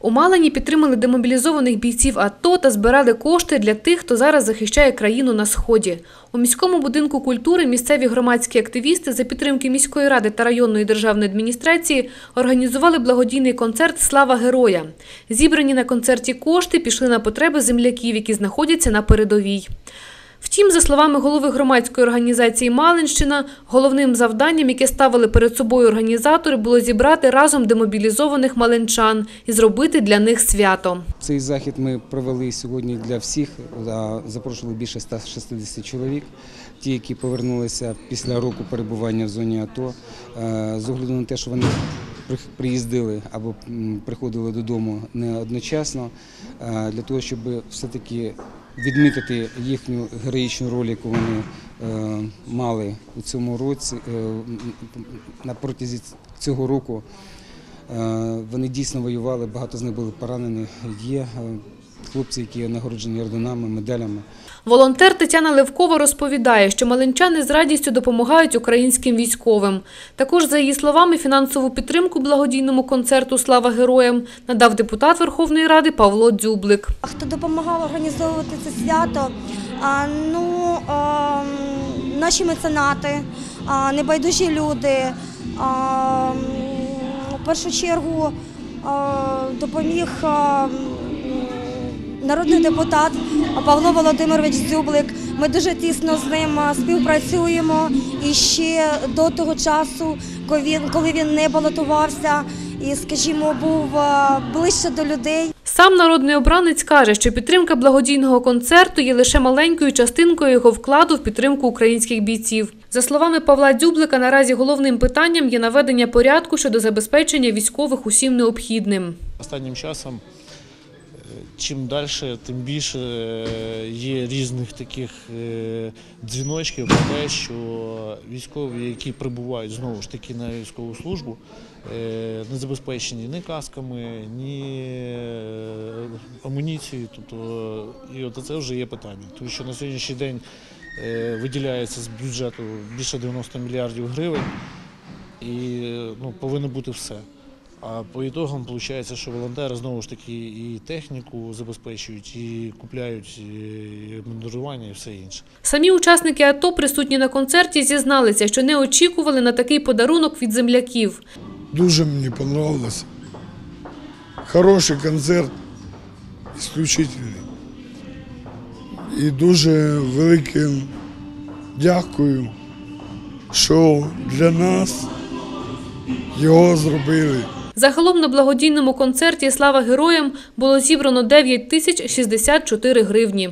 У Малині підтримали демобілізованих бійців АТО та збирали кошти для тих, хто зараз захищає країну на сході. У міському будинку культури місцеві громадські активісти за підтримки міської ради та районної державної адміністрації організували благодійний концерт Слава героя. Зібрані на концерті кошти пішли на потреби земляків, які знаходяться на передовій. Втім, за словами голови громадської організації Малинщина, головним завданням, яке ставили перед собою організатори, було зібрати разом демобілізованих малинчан і зробити для них свято. Цей захід ми провели сьогодні для всіх. Запрошували більше 160 чоловік. Ті, які повернулися після року перебування в зоні АТО, Е, з огляду на те, що вони при- приїздили або приходили додому не одночасно, е, для того, щоб все-таки відмітити їхню героїчну роль, яку вони е, мали у цьому році е, на протязі цього року. Е, Вони дійсно воювали, багато з них були поранені. Є хлопці, які нагороджені орденами, медалями. Волонтер Тетяна Левкова розповідає, що малинчани з радістю допомагають українським військовим. Також, за її словами, фінансову підтримку благодійному концерту Слава героям надав депутат Верховної Ради Павло Дзюблик. Хто допомагав організовувати це свято? А, ну, а, наші меценати, а, небайдужі люди. А, в першу чергу а, допоміг народний депутат Павло Володимирович Дзюблик. Ми дуже тісно з ним співпрацюємо і ще до того часу, коли він, коли він не балотувався і, скажімо, був ближче до людей. Сам народний обранець каже, що підтримка благодійного концерту є лише маленькою частинкою його вкладу в підтримку українських бійців. За словами Павла Дзюблика, наразі головним питанням є наведення порядку щодо забезпечення військових усім необхідним. Останнім часом, чим далі, тим більше е, є різних таких е, дзвіночків про те, що військові, які прибувають знову ж таки на військову службу, е, не забезпечені ні касками, ні амуніцією. Тобто, і от це вже є питання. Тому що на сьогоднішній день виділяється з бюджету більше 90 мільярдів гривень, і ну, повинно бути все. А по ітогам виходить, що волонтери знову ж таки і техніку забезпечують, і купляють і обмундирування і все інше. Самі учасники АТО, присутні на концерті, зізналися, що не очікували на такий подарунок від земляків. Дуже мені понравилось. Хороший концерт, исключительний. І дуже велике дякую, що для нас його зробили. Загалом на благодійному концерті Слава героям було зібрано 9 тисяч 64 гривні.